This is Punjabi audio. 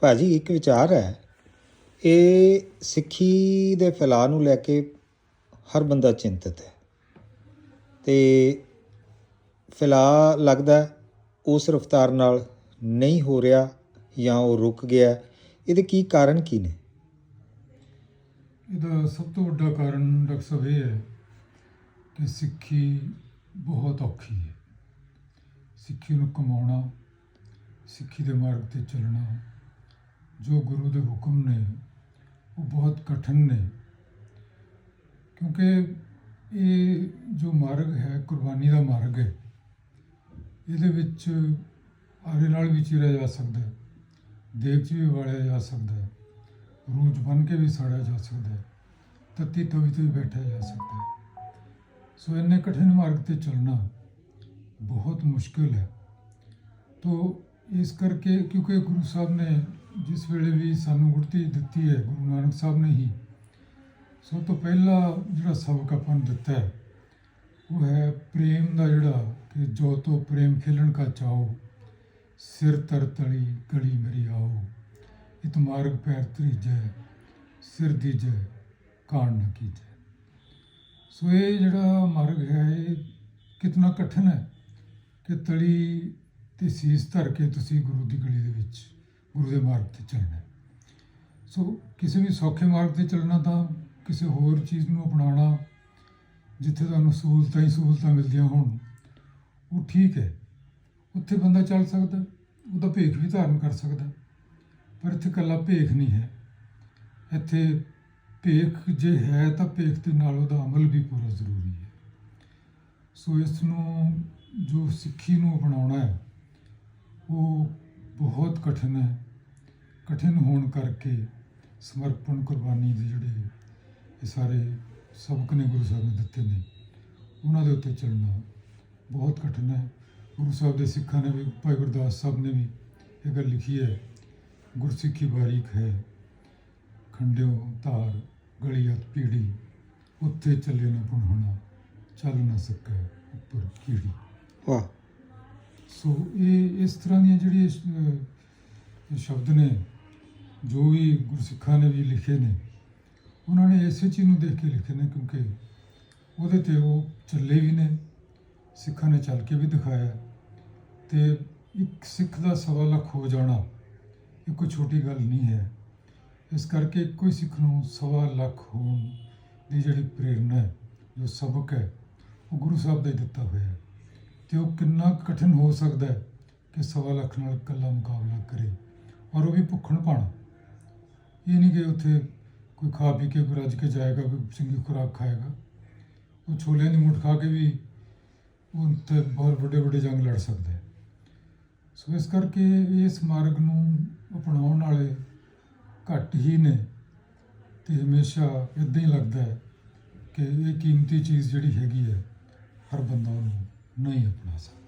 ਭਾਜੀ, ਇੱਕ ਵਿਚਾਰ ਹੈ। ਇਹ ਸਿੱਖੀ ਦੇ ਫੈਲਾਅ ਨੂੰ ਲੈ ਕੇ ਹਰ ਬੰਦਾ ਚਿੰਤਤ ਹੈ। ਤੇ ਫੈਲਾਅ ਲੱਗਦਾ ਉਸ ਰਫਤਾਰ ਨਾਲ ਨਹੀਂ ਹੋ ਰਿਹਾ ਜਾਂ ਉਹ ਰੁਕ ਗਿਆ ਇਹਦੇ ਕੀ ਕਾਰਨ ਕੀ ਨੇ? ਇਹਦਾ ਸਭ ਤੋਂ ਵੱਡਾ ਕਾਰਨ ਡਾਕਟਰ ਸਾਹਿਬ ਇਹ ਹੈ ਕਿ ਸਿੱਖੀ ਬਹੁਤ ਔਖੀ ਹੈ। ਸਿੱਖੀ ਨੂੰ ਕਮਾਉਣਾ, ਸਿੱਖੀ ਦੇ ਮਾਰਗ ਤੇ ਚੱਲਣਾ ਜੋ ਗੁਰੂ ਦੇ ਹੁਕਮ ਨੇ, ਉਹ ਬਹੁਤ ਕਠਿਨ ਨੇ। ਕਿਉਂਕਿ ਇਹ ਜੋ ਮਾਰਗ ਹੈ, ਕੁਰਬਾਨੀ ਦਾ ਮਾਰਗ ਹੈ, ਇਹਦੇ ਵਿੱਚ ਆਰੇ ਨਾਲ ਵੀ ਚੀਰਿਆ ਜਾ ਸਕਦਾ ਹੈ, ਦੇਗ 'ਚ ਵੀ ਵਾਲਿਆ ਜਾ ਸਕਦਾ ਹੈ ਰੂਜ ਬਣ ਕੇ ਵੀ ਸਾੜਿਆ ਜਾ ਸਕਦਾ ਹੈ, ਤੱਤੀ ਤਵੀ ਤੇ ਵੀ ਬੈਠਿਆ ਜਾ ਸਕਦਾ ਹੈ। ਸੋ ਇੰਨੇ ਕਠਿਨ ਮਾਰਗ ਤੇ ਚੱਲਣਾ ਬਹੁਤ ਮੁਸ਼ਕਿਲ ਹੈ। ਤੋ ਇਸ ਕਰਕੇ ਕਿਉਂਕਿ ਗੁਰੂ ਸਾਹਿਬ ਨੇ ਜਿਸ ਵੇਲੇ ਵੀ ਸਾਨੂੰ ਗੁਰਤੀ ਦਿੱਤੀ ਹੈ, ਗੁਰੂ ਨਾਨਕ ਸਾਹਿਬ ਨੇ ਹੀ, ਸਭ ਤੋਂ ਪਹਿਲਾ ਜਿਹੜਾ ਸਬਕ ਆਪਾਂ ਨੂੰ ਦਿੱਤਾ ਹੈ, ਉਹ ਹੈ ਪ੍ਰੇਮ ਦਾ ਜਿਹੜਾ ਕਿ ਜੋ ਤੋ ਪ੍ਰੇਮ ਖੇਲਣ ਕਾ ਚਾਓ ਸਿਰ ਤਰ ਤਲੀ ਗਲੀ ਮੇਰੀ ਆਓ, ਇਤ ਮਾਰਗ ਪੈਰ ਤਰੀਜੈ, ਸਿਰ ਦੀਜੈ, ਕਾਣ ਨ ਕੀਜੈ। ਸੋ ਇਹ ਜਿਹੜਾ ਮਾਰਗ ਹੈ, ਇਹ ਕਿਤਨਾ ਕਠਿਨ ਹੈ ਕਿ ਤਲੀ ਤੇ ਸੀਸ ਧਰ ਕੇ ਤੁਸੀਂ ਗੁਰੂ ਦੀ ਗਲੀ ਦੇ ਵਿੱਚ ਗੁਰੂ ਦੇ ਮਾਰਗ ਤੇ ਚੱਲਣਾ ਸੋ ਕਿਸੇ ਵੀ ਸੌਖੇ ਮਾਰਗ ਤੇ ਚੱਲਣਾ ਤਾਂ ਕਿਸੇ ਹੋਰ ਚੀਜ਼ ਨੂੰ ਅਪਣਾਉਣਾ, ਜਿੱਥੇ ਤੁਹਾਨੂੰ ਸਹੂਲਤਾਂ ਹੀ ਸਹੂਲਤਾਂ ਮਿਲਦੀਆਂ ਹੋਣ, ਉਹ ਠੀਕ ਹੈ। ਉੱਥੇ ਬੰਦਾ ਚੱਲ ਸਕਦਾ ਉਹਦਾ ਭੇਖ ਵੀ ਧਾਰਨ ਕਰ ਸਕਦਾ ਪਰ ਇੱਥੇ ਇਕੱਲਾ ਭੇਖ ਨਹੀਂ ਹੈ। ਇੱਥੇ ਭੇਖ ਜੇ ਹੈ ਤਾਂ ਭੇਖ ਦੇ ਨਾਲ ਉਹਦਾ ਅਮਲ ਵੀ ਪੂਰਾ ਜ਼ਰੂਰੀ ਹੈ। ਸੋ ਇਸ ਨੂੰ ਜੋ ਸਿੱਖੀ ਨੂੰ ਅਪਣਾਉਣਾ ਹੈ, ਉਹ ਬਹੁਤ ਕਠਿਨ ਹੈ। ਕਠਿਨ ਹੋਣ ਕਰਕੇ ਸਮਰਪਣ ਕੁਰਬਾਨੀ ਦੇ ਜਿਹੜੇ ਇਹ ਸਾਰੇ ਸਬਕ ਨੇ ਗੁਰੂ ਸਾਹਿਬ ਨੇ ਦਿੱਤੇ ਨੇ ਉਹਨਾਂ ਦੇ ਉੱਤੇ ਚੱਲਣਾ ਬਹੁਤ ਕਠਿਨ ਹੈ। ਗੁਰੂ ਸਾਹਿਬ ਦੇ ਸਿੱਖਾਂ ਨੇ ਵੀ ਭਾਈ ਗੁਰਦਾਸ ਸਾਹਿਬ ਨੇ ਵੀ ਇਹ ਗੱਲ ਲਿਖੀ ਹੈ ਗੁਰਸਿੱਖੀ ਬਾਰੀਕ ਹੈ ਖੰਡਿਓ ਧਾਰ ਗਲੀਅਤ ਪੀੜੀ ਉੱਥੇ ਚੱਲੇ ਨਾ ਪੁਣਹਣਾ ਚੱਲ ਨਾ ਸਕੈ ਉੱਪਰ ਕੀੜੀ। ਵਾਹ। ਸੋ ਇਹ ਇਸ ਤਰ੍ਹਾਂ ਦੀਆਂ ਜਿਹੜੀਆਂ ਅਹ, ਸ਼ਬਦ ਨੇ ਜੋ ਵੀ ਗੁਰਸਿੱਖਾਂ ਨੇ ਵੀ ਲਿਖੇ ਨੇ, ਉਹਨਾਂ ਨੇ ਇਸੇ ਚੀਜ਼ ਨੂੰ ਦੇਖ ਕੇ ਲਿਖੇ ਨੇ ਕਿਉਂਕਿ ਉਹਦੇ ਤੇ ਉਹ ਚੱਲੇ ਵੀ ਨੇ, ਸਿੱਖਾਂ ਨੇ ਚੱਲ ਕੇ ਵੀ ਦਿਖਾਇਆ। ਤੇ ਇੱਕ ਸਿੱਖ ਦਾ ਸਵਾ ਲੱਖ ਹੋ ਜਾਣਾ, ਇਹ ਕੋਈ ਛੋਟੀ ਗੱਲ ਨਹੀਂ ਹੈ। ਇਸ ਕਰਕੇ ਇੱਕੋ ਹੀ ਸਿੱਖ ਨੂੰ ਸਵਾ ਲੱਖ ਹੋਣ ਦੀ ਜਿਹੜੀ ਪ੍ਰੇਰਣਾ ਹੈ, ਜੋ ਸਬਕ ਹੈ, ਉਹ ਗੁਰੂ ਸਾਹਿਬ ਦਾ ਹੀ ਦਿੱਤਾ ਹੋਇਆ ਹੈ। ਤੇ ਉਹ ਕਿੰਨਾ ਕਠਿਨ ਹੋ ਸਕਦਾ ਹੈ ਕਿ ਸਵਾ ਲੱਖ ਨਾਲ ਇਕੱਲਾ ਮੁਕਾਬਲਾ ਕਰੇ, ਔਰ ਉਹ ਵੀ ਭੁੱਖਣ ਪਾਣਾ ਇਹ ਨਹੀਂ ਕਿ ਉੱਥੇ ਕੋਈ ਖਾ ਪੀ ਕੇ, ਕੋਈ ਰੱਜ ਕੇ ਜਾਏਗਾ, ਕੋਈ ਚੰਗੀ ਖੁਰਾਕ ਖਾਏਗਾ। ਉਹ ਛੋਲਿਆਂ ਦੀ ਮੁੱਠ ਖਾ ਕੇ ਵੀ ਉਹ ਤੇ ਬਹੁਤ ਵੱਡੇ ਵੱਡੇ ਜੰਗ ਲੜ ਸਕਦਾ ਹੈ ਸੋ ਇਸ ਕਰਕੇ ਇਸ ਮਾਰਗ ਨੂੰ ਅਪਣਾਉਣ ਵਾਲੇ ਘੱਟ ਹੀ ਨੇ ਤੇ ਹਮੇਸ਼ਾ ਇਦਾਂ ਹੀ ਲੱਗਦਾ ਹੈ ਕਿ ਇਹ ਕੀਮਤੀ ਚੀਜ਼ ਜਿਹੜੀ ਹੈਗੀ ਹੈ, ਹਰ ਬੰਦਾ ਉਹਨੂੰ ਨਹੀਂ ਅਪਣਾ ਸਕਦਾ।